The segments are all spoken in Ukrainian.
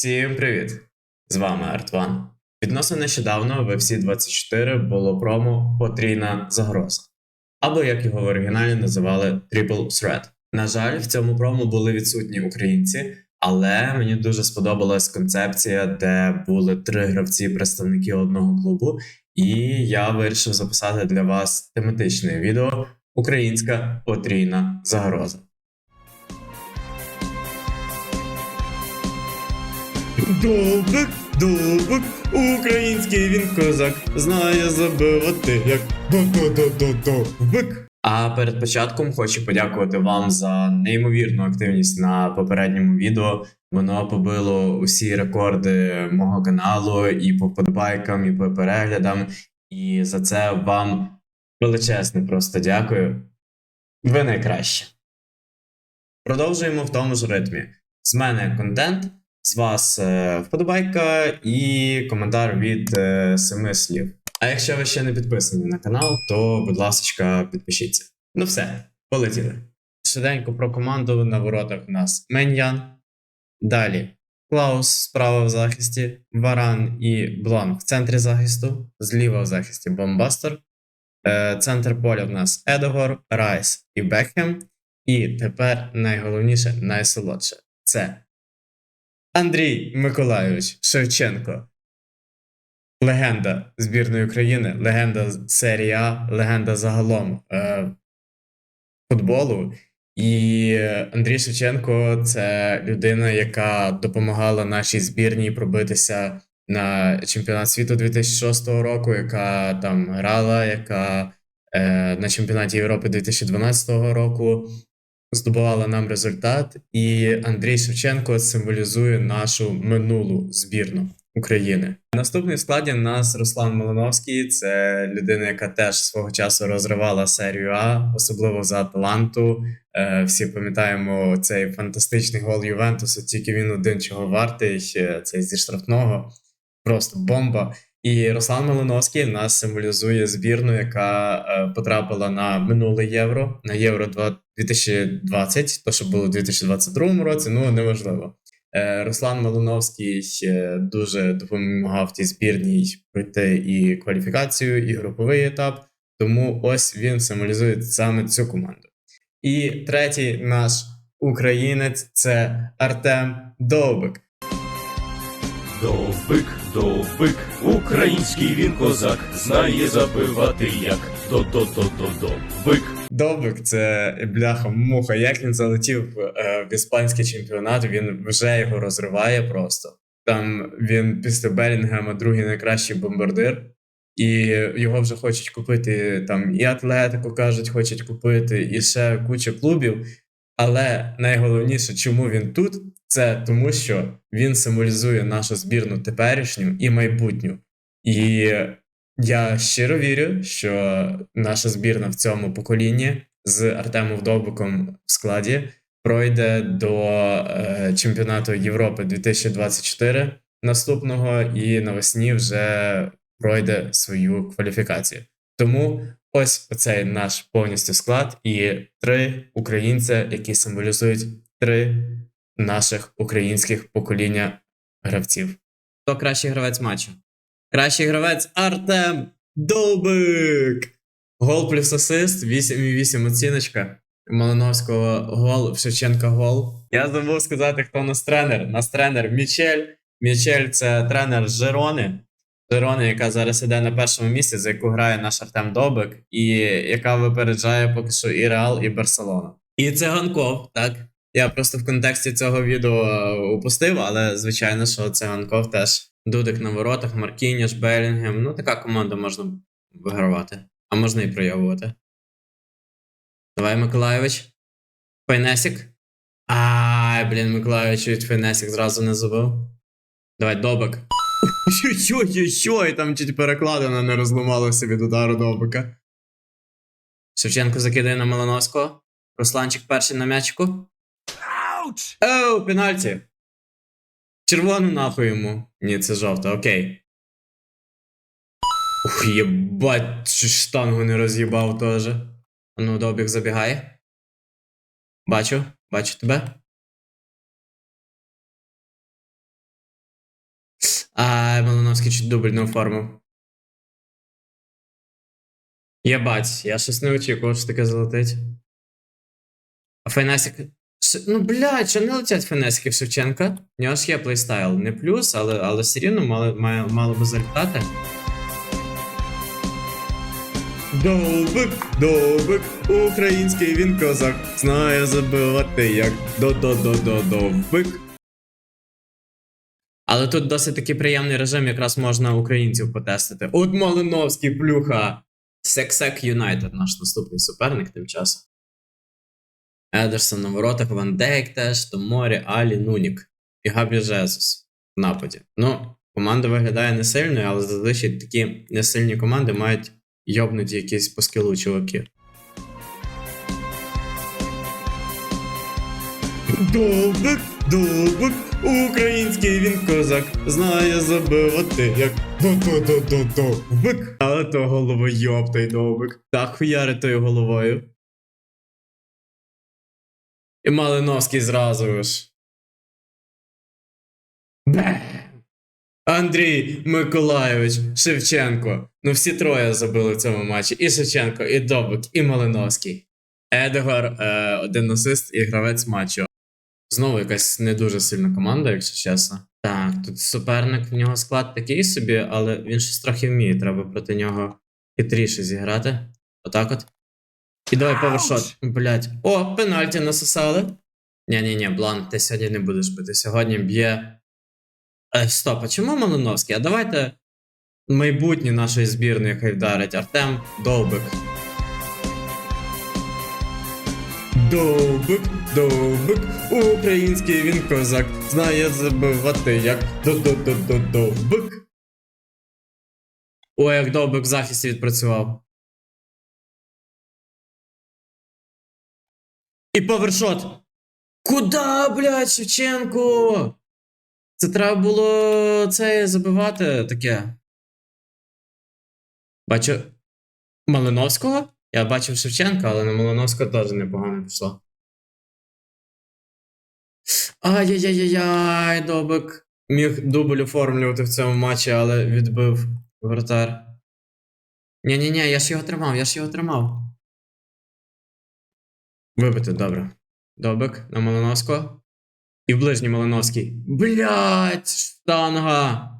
Всім привіт! З вами Артван. Відносно нещодавно в FC 24 було промо Потрійна загроза, або як його в оригіналі називали Triple Threat. На жаль, в цьому промо були відсутні українці, але мені дуже сподобалась концепція, де були три гравці-представники одного клубу, і я вирішив записати для вас тематичне відео Українська потрійна загроза. Довбик, довбик, український він козак, знає забивати як довбик. А перед початком хочу подякувати вам за неймовірну активність на попередньому відео. Воно побило усі рекорди мого каналу і по подобайкам, і по переглядам. І за це вам величезне просто дякую. Ви найкраще. Продовжуємо в тому ж ритмі. З мене контент, з вас е, вподобайка і коментар від е, семи слів. А якщо ви ще не підписані на канал, то, будь ласка, підпишіться. Ну все, полетіли. Швиденько про команду на воротах у нас Меньян. Далі Клаус справа в захисті, Варан і Бланк в центрі захисту, зліва в захисті Бомбастер. Е, Центр поля в нас Едогор, Райс і Бекхем. І тепер найголовніше, найсолодше це Андрій Миколайович Шевченко. Легенда збірної України, легенда серії А, легенда загалом е, футболу. І Андрій Шевченко це людина, яка допомагала нашій збірній пробитися на чемпіонат світу 2006 року, яка там грала, яка е, на чемпіонаті Європи 2012 року здобувала нам результат. І Андрій Шевченко символізує нашу минулу збірну України. Наступний складі нас Руслан Малиновський. Це людина, яка теж свого часу розривала серію А, особливо за Аталанту. Е, всі пам'ятаємо цей фантастичний гол Ювентусу, тільки він один чого вартий, цей зі штрафного. Просто бомба. І Руслан Малиновський в нас символізує збірну, яка е, потрапила на минуле євро, на євро 2020, то що було у 2022 році, ну неважливо. Е, Руслан Малиновський дуже допомагав тій збірній пройти і кваліфікацію, і груповий етап. Тому ось він символізує саме цю команду. І третій наш українець це Артем Довбик. Довбик, довбик, український він козак, знає забивати як до-до-до-до-довбик. Довбик це бляха муха. Як він залетів е, в іспанський чемпіонат, він вже його розриває просто. Там він після Белінгема другий найкращий бомбардир, і його вже хочуть купити там і Атлетику кажуть, хочуть купити, і ще куча клубів. Але найголовніше, чому він тут, це тому, що він символізує нашу збірну теперішню і майбутню. І я щиро вірю, що наша збірна в цьому поколінні з Артемом Вдовбиком в складі пройде до е, чемпіонату Європи 2024 наступного і навесні вже пройде свою кваліфікацію. Тому ось оцей наш повністю склад і три українця, які символізують три наших українських покоління гравців. Хто кращий гравець матчу? Кращий гравець Артем Довбик! Гол плюс асист, 8,8 оціночка. Малиновського гол, Шевченка гол. Я забув сказати, хто у нас тренер. У нас тренер Мічель. Мічель це тренер Жерони. Жерони, яка зараз іде на першому місці, за яку грає наш Артем Довбик, і яка випереджає поки що і Реал, і Барселону. І це Ганков, так? Я просто в контексті цього відео е, упустив, але звичайно, що це Ганков теж Дудик на воротах, Маркініш, Белінгем. Ну, така команда можна вигравати, а можна і проявувати. Давай, Миколайович. Файнесік. Ай, блін, Миколайович від Файнесік зразу не забив. Давай, Добик. Ой-ой-ой, там чуть перекладина не розламалося від удару Добика. Шевченко закидає на Малиновського. Русланчик перший на м'ячику. Ауч! Оу, пенальті. Червону нахуй йому. Ні, це жовта, окей. Ух, єбать, чуть штангу не роз'їбав теж. Ну, добіг забігає. Бачу, бачу тебе. Малиновський чуть дубль не оформив. Я бать, я щось не очікував, що таке залетить. А Фейнесік. Ну, блядь, що не летять Фейнесіки в Шевченка? У нього ж є плейстайл. Не плюс, але, але все рівно мало, має, мало би залітати. Довбик, довбик, український він козак, знає забивати як до-до-до-до-довбик. Але тут досить такий приємний режим, якраз можна українців потестити. От Малиновський плюха. Сексек Юнайтед, наш наступний суперник тим часом. Едерсон на воротах, Ван Дейк теж, Томорі, Алі, Нунік і Габі Жезус в нападі. Ну, команда виглядає не сильною, але зазвичай такі несильні команди мають йобнуті якісь по скілу чуваки. Довбик, довбик, український він козак, знає забивати як до-до-до-до-довбик. Але то головойоб той довбик. Так хуяри тою головою. І Малиновський зразу ж. Бе! Андрій Миколайович Шевченко. Ну всі троє забили в цьому матчі. І Шевченко, і Добик, і Малиновський. Едгар, е, один асист і гравець матчу. Знову якась не дуже сильна команда, якщо чесно. Так, тут суперник, в нього склад такий собі, але він щось трохи вміє. Треба проти нього хитріше зіграти. Отак от. І давай повершот. Блять. О, пенальті насосали. Ні-ні-ні, Блан, ти сьогодні не будеш бити. Сьогодні б'є. Е, стоп, а чому Малиновський? А давайте майбутнє нашої збірної хай вдарить. Артем Довбик. Довбик, довбик, український він козак, знає забивати як до-до-до-до-довбик. Ой, як довбик в захисті відпрацював. І повершот. Куда, блядь, Шевченко? Це треба було це забивати таке. Бачу. Малиновського? Я бачив Шевченка, але на Малиновського теж непогано пішло. Ай-яй-яй-яй, Добик. Міг дубль оформлювати в цьому матчі, але відбив вратар. Ні-ні-ні, я ж його тримав, я ж його тримав. Вибити, добре. Добик на Малиновського. І в ближній Малиновський. Блять, штанга.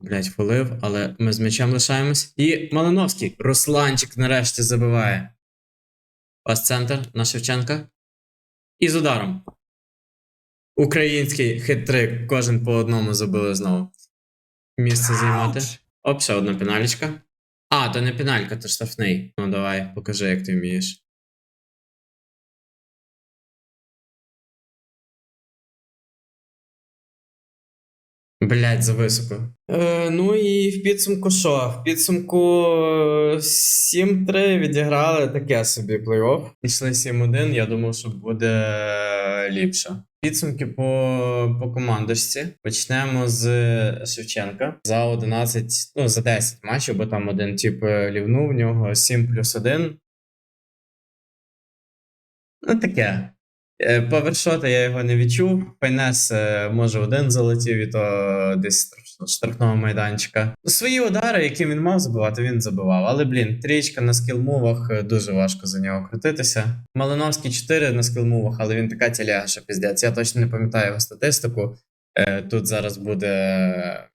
Блять, фолив, але ми з м'ячем лишаємось. І Малиновський. Русланчик нарешті забиває. Пас центр на Шевченка. І з ударом. Український хитрик. Кожен по одному забили знову. Місце займати. Оп, ще одна пеналічка. А, то не пеналька, то штрафний. Ну давай, покажи, як ти вмієш. Блять, зависоко. Е, ну і в підсумку що? В підсумку е, 7-3 відіграли таке собі плей-офф. Пішли 7-1, я думав, що буде ліпше. Підсумки по, по командочці. Почнемо з Шевченка. За 11, ну за 10 матчів, бо там один тип е, лівнув, в нього 7 плюс 1. Ну таке. Е, Повершота я його не відчув. Файнес е, може один залетів, і то десь штрафного майданчика. Свої удари, які він мав забивати, він забивав. Але, блін, трічка на скілмувах е, дуже важко за нього крутитися. Малиновський 4 на скілмувах, але він така тіляга, що піздець. Я точно не пам'ятаю його статистику. Е, Тут зараз буде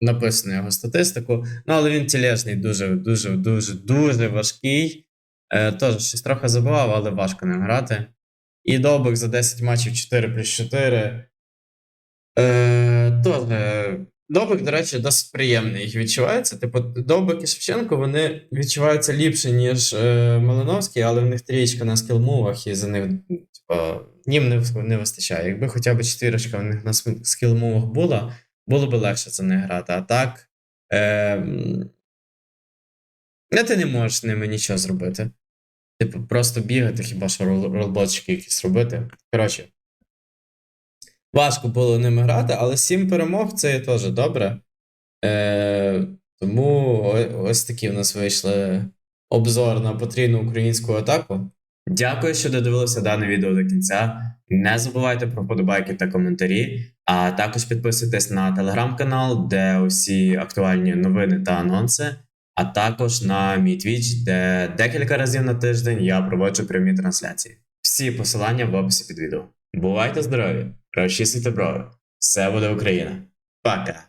написано його статистику. Ну, але він тілежний, дуже, дуже, дуже, дуже важкий. Е, Теж щось трохи забивав, але важко ним грати. І Довбик за 10 матчів 4 плюс 4. Е, тож, е, Довбик, до речі, досить приємний їх відчувається. Типу, Довбик і Шевченко вони відчуваються ліпше, ніж е, Малиновський, але в них трієчка на скілмувах, і за них, типу, їм не, не вистачає. Якби хоча б четвірочка в них на скілмувах була, було б легше за них грати. А так. Е, ти не можеш з ними нічого зробити. Типу, просто бігати, хіба що ролботчики якісь робити. Коротше. Важко було ними грати, але сім перемог це є теж добре. Е, тому ось такі в нас вийшли обзор на потрійну українську атаку. Дякую, що додивилися дане відео до кінця. Не забувайте про подобайки та коментарі. А також підписуйтесь на телеграм-канал, де усі актуальні новини та анонси, а також на мій твіч, де декілька разів на тиждень я проводжу прямі трансляції. Всі посилання в описі під відео. Бувайте здорові! розчистите брови! Все буде Україна! Пока!